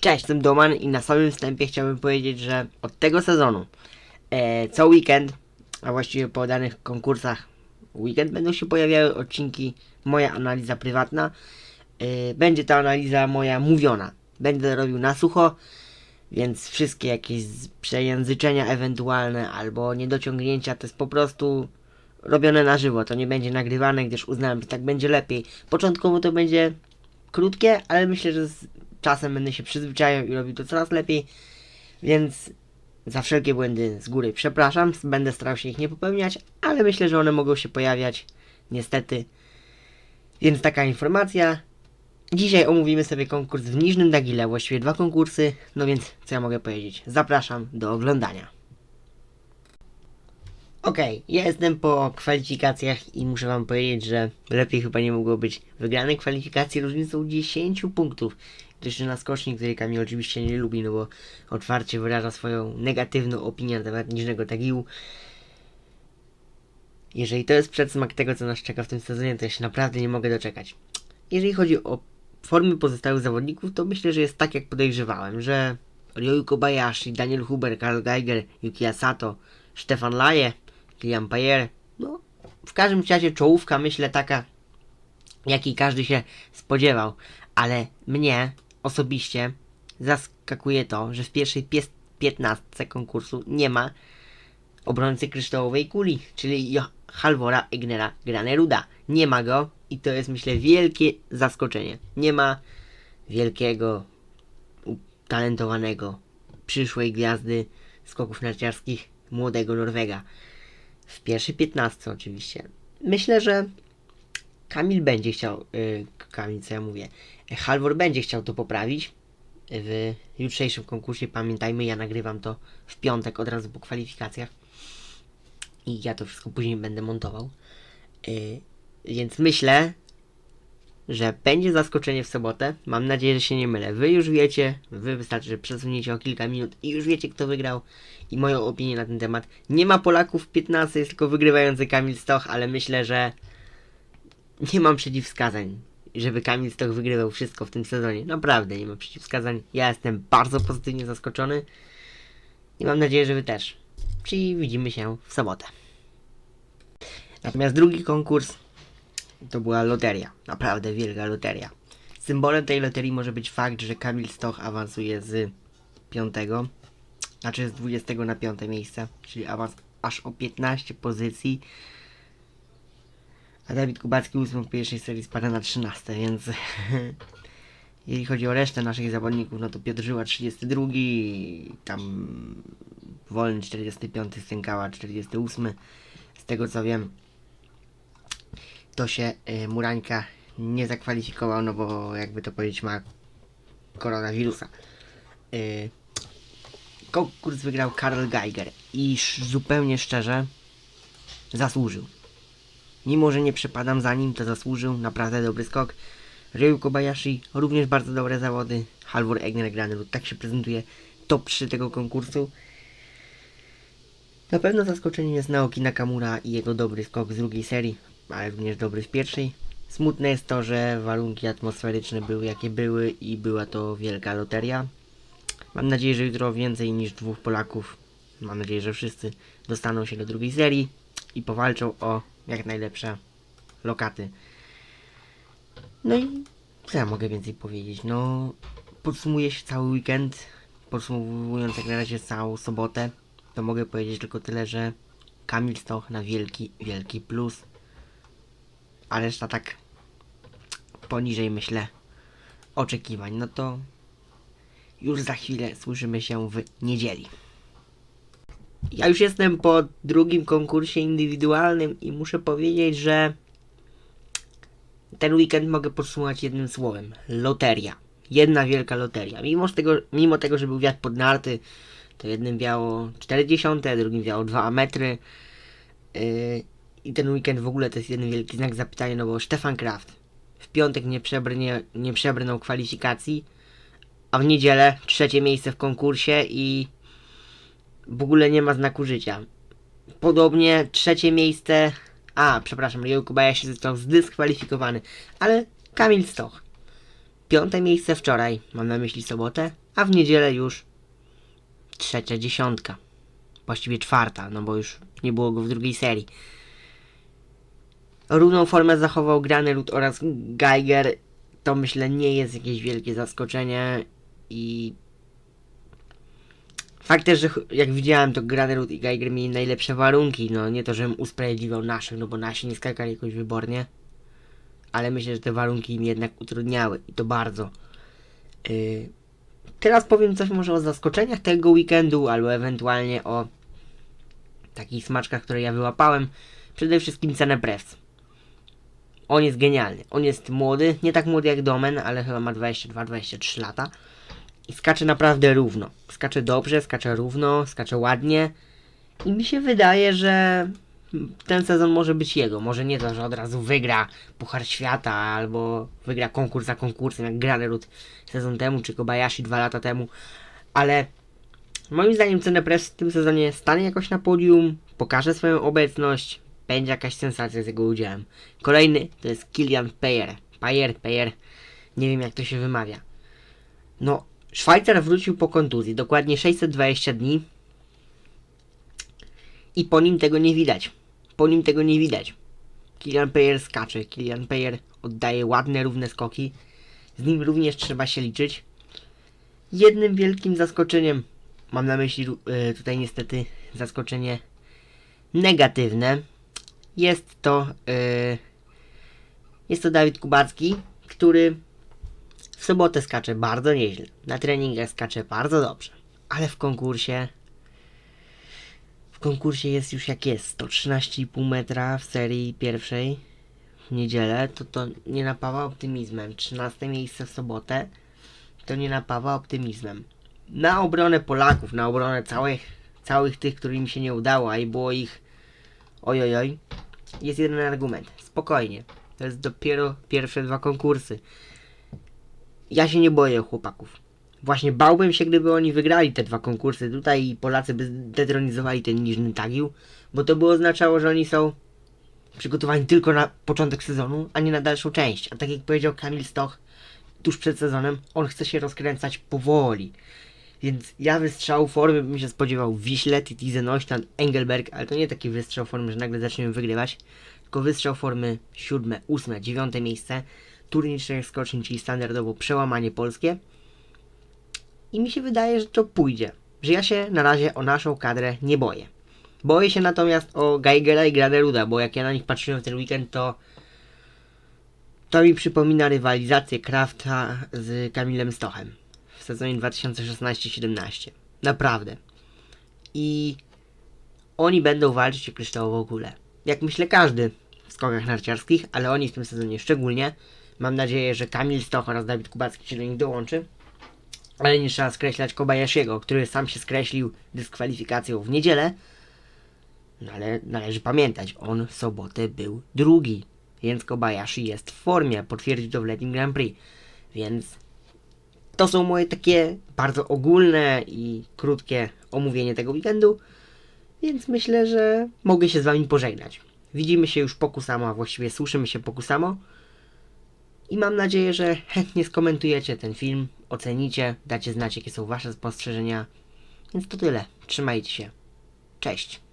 Cześć, jestem Doman i na samym wstępie chciałbym powiedzieć, że od tego sezonu e, co weekend, a właściwie po danych konkursach weekend będą się pojawiały odcinki moja analiza prywatna. E, będzie ta analiza moja mówiona. Będę robił na sucho, więc wszystkie jakieś przejęzyczenia ewentualne albo niedociągnięcia to jest po prostu robione na żywo. To nie będzie nagrywane, gdyż uznałem, że tak będzie lepiej. Początkowo to będzie krótkie, ale myślę, że z czasem będę się przyzwyczajał i robił to coraz lepiej, więc za wszelkie błędy z góry przepraszam, będę starał się ich nie popełniać, ale myślę, że one mogą się pojawiać, niestety. Więc taka informacja. Dzisiaj omówimy sobie konkurs w Niżnym Dagile, właściwie dwa konkursy, no więc co ja mogę powiedzieć? Zapraszam do oglądania. Okej, ja jestem po kwalifikacjach i muszę wam powiedzieć, że lepiej chyba nie mogło być. Wygrane kwalifikacje różnicą 10 punktów. Jeszcze na skoczni, której Kamil oczywiście nie lubi, no bo otwarcie wyraża swoją negatywną opinię na temat niżnego tagiłu. Jeżeli to jest przedsmak tego, co nas czeka w tym sezonie, to ja się naprawdę nie mogę doczekać. Jeżeli chodzi o formy pozostałych zawodników, to myślę, że jest tak, jak podejrzewałem, że Ryoyu Kobayashi, Daniel Huber, Karl Geiger, Yuki Asato, Stefan Laje, Kilian Payer, no w każdym razie czołówka myślę taka, jakiej każdy się spodziewał, ale mnie osobiście zaskakuje to, że w pierwszej 15 konkursu nie ma obrońcy kryształowej kuli, czyli Halvora Egnera Graneruda. Nie ma go i to jest myślę wielkie zaskoczenie. Nie ma wielkiego, utalentowanego, przyszłej gwiazdy skoków narciarskich młodego Norwega. W pierwszej 15 oczywiście. Myślę, że Kamil będzie chciał, y, Kamil co ja mówię, Halvor będzie chciał to poprawić w jutrzejszym konkursie. Pamiętajmy, ja nagrywam to w piątek od razu po kwalifikacjach i ja to wszystko później będę montował. Y, więc myślę, że będzie zaskoczenie w sobotę. Mam nadzieję, że się nie mylę. Wy już wiecie, wy wystarczy, że przesuniecie o kilka minut i już wiecie, kto wygrał i moją opinię na ten temat. Nie ma Polaków w 15, jest tylko wygrywający Kamil Stoch, ale myślę, że nie mam przeciwwskazań, żeby Kamil Stoch wygrywał wszystko w tym sezonie. Naprawdę nie mam przeciwwskazań. Ja jestem bardzo pozytywnie zaskoczony i mam nadzieję, że wy też. Czyli widzimy się w sobotę. Natomiast drugi konkurs to była loteria. Naprawdę wielka loteria. Symbolem tej loterii może być fakt, że Kamil Stoch awansuje z 5, znaczy z 20 na 5 miejsce, czyli awans aż o 15 pozycji. A Dawid Kubacki 8 w pierwszej serii spada na 13, więc jeżeli chodzi o resztę naszych zawodników, no to Piotr Żyła 32, tam Wolny 45, Stękała 48. Z tego co wiem, to się y, Murańka nie zakwalifikował, no bo jakby to powiedzieć ma koronawirusa. Y, konkurs wygrał Karl Geiger i zupełnie szczerze zasłużył. Mimo, że nie przepadam za nim, to zasłużył. Naprawdę dobry skok. Ryu Kobayashi również bardzo dobre zawody. Halvor Egner Granelut tak się prezentuje top 3 tego konkursu. Na pewno zaskoczeniem jest Naoki Nakamura i jego dobry skok z drugiej serii, ale również dobry z pierwszej. Smutne jest to, że warunki atmosferyczne były jakie były i była to wielka loteria. Mam nadzieję, że jutro więcej niż dwóch Polaków, mam nadzieję, że wszyscy dostaną się do drugiej serii i powalczą o jak najlepsze lokaty. No i co ja mogę więcej powiedzieć? No, podsumuję się cały weekend, podsumowując jak na razie całą sobotę, to mogę powiedzieć tylko tyle, że Kamil Stoch na wielki, wielki plus, a reszta tak poniżej myślę oczekiwań. No to już za chwilę słyszymy się w niedzieli. Ja już jestem po drugim konkursie indywidualnym i muszę powiedzieć, że ten weekend mogę podsumować jednym słowem. Loteria. Jedna wielka loteria. Mimo tego, mimo tego że był wiatr pod narty, to jednym wiało 40, drugim wiało 2 metry. Yy, I ten weekend w ogóle to jest jeden wielki znak zapytania, no bo Stefan Kraft w piątek nie, przebrnie, nie przebrnął kwalifikacji, a w niedzielę trzecie miejsce w konkursie i w ogóle nie ma znaku życia. Podobnie trzecie miejsce. A, przepraszam, Ryo Kobayashi został zdyskwalifikowany, ale Kamil Stoch Piąte miejsce wczoraj, mam na myśli sobotę, a w niedzielę już trzecia dziesiątka. Właściwie czwarta, no bo już nie było go w drugiej serii. Równą formę zachował Granerud oraz Geiger. To myślę nie jest jakieś wielkie zaskoczenie i fakt też, że jak widziałem to Granerud i Geiger mieli najlepsze warunki, no nie to, żebym usprawiedliwiał naszych, no bo nasi nie skakali jakoś wybornie, ale myślę, że te warunki im jednak utrudniały i to bardzo. Yy, teraz powiem coś może o zaskoczeniach tego weekendu, albo ewentualnie o takich smaczkach, które ja wyłapałem. Przede wszystkim cenę Prevs. On jest genialny. On jest młody, nie tak młody jak Domen, ale chyba ma 22-23 lata. I skacze naprawdę równo. Skacze dobrze, skacze równo, skacze ładnie. I mi się wydaje, że ten sezon może być jego. Może nie to, że od razu wygra Puchar Świata albo wygra konkurs za konkursem, jak Granerud sezon temu, czy Kobayashi dwa lata temu. Ale moim zdaniem Cenę Press w tym sezonie stanie jakoś na podium, pokaże swoją obecność, będzie jakaś sensacja z jego udziałem. Kolejny to jest Kilian Payer. Payer, Payer, nie wiem jak to się wymawia. No, Szwajcar wrócił po kontuzji, dokładnie 620 dni i po nim tego nie widać. Po nim tego nie widać. Kilian Payer skacze, Kilian Payer oddaje ładne, równe skoki. Z nim również trzeba się liczyć. Jednym wielkim zaskoczeniem, mam na myśli e, tutaj niestety zaskoczenie negatywne, jest to e, jest to Dawid Kubacki, który w sobotę skacze bardzo nieźle. Na treningach skacze bardzo dobrze, ale w konkursie w konkursie jest już jak jest 113,5 metra w serii pierwszej w niedzielę, to to nie napawa optymizmem. 13 miejsce w sobotę to nie napawa optymizmem. Na obronę Polaków, na obronę całych, całych tych, którym się nie udało, a i było ich ojojoj, jest jeden argument. Spokojnie. To jest dopiero pierwsze dwa konkursy. Ja się nie boję chłopaków. Właśnie bałbym się, gdyby oni wygrali te dwa konkursy tutaj i Polacy by zdetronizowali ten Niżny Tagił, bo to by oznaczało, że oni są przygotowani tylko na początek sezonu, a nie na dalszą część. A tak jak powiedział Kamil Stoch tuż przed sezonem, on chce się rozkręcać powoli. Więc ja wystrzału formy bym się spodziewał Wiśle, Titize Neustadt, Engelberg, ale to nie taki wystrzał formy, że nagle zaczniemy wygrywać, tylko wystrzał formy siódme, ósme, dziewiąte miejsce, turniej czterech skoczni, czyli standardowo przełamanie polskie. I mi się wydaje, że to pójdzie. Że ja się na razie o naszą kadrę nie boję. Boję się natomiast o Geigera i Graneruda, bo jak ja na nich patrzyłem w ten weekend, to to mi przypomina rywalizację Krafta z Kamilem Stochem sezonie 2016-17. Naprawdę. I oni będą walczyć o kryształową kulę. Jak myślę każdy w skokach narciarskich, ale oni w tym sezonie szczególnie. Mam nadzieję, że Kamil Stoch oraz Dawid Kubacki się do nich dołączy. Ale nie trzeba skreślać Kobayashiego, który sam się skreślił dyskwalifikacją w niedzielę. No ale należy pamiętać, on w sobotę był drugi, więc Kobayashi jest w formie, potwierdził to w letnim Grand Prix. Więc to są moje takie bardzo ogólne i krótkie omówienie tego weekendu, więc myślę, że mogę się z wami pożegnać. Widzimy się już po Kusamo, a właściwie słyszymy się po Kusamo. I mam nadzieję, że chętnie skomentujecie ten film, ocenicie, dacie znać jakie są wasze spostrzeżenia. Więc to tyle. Trzymajcie się. Cześć.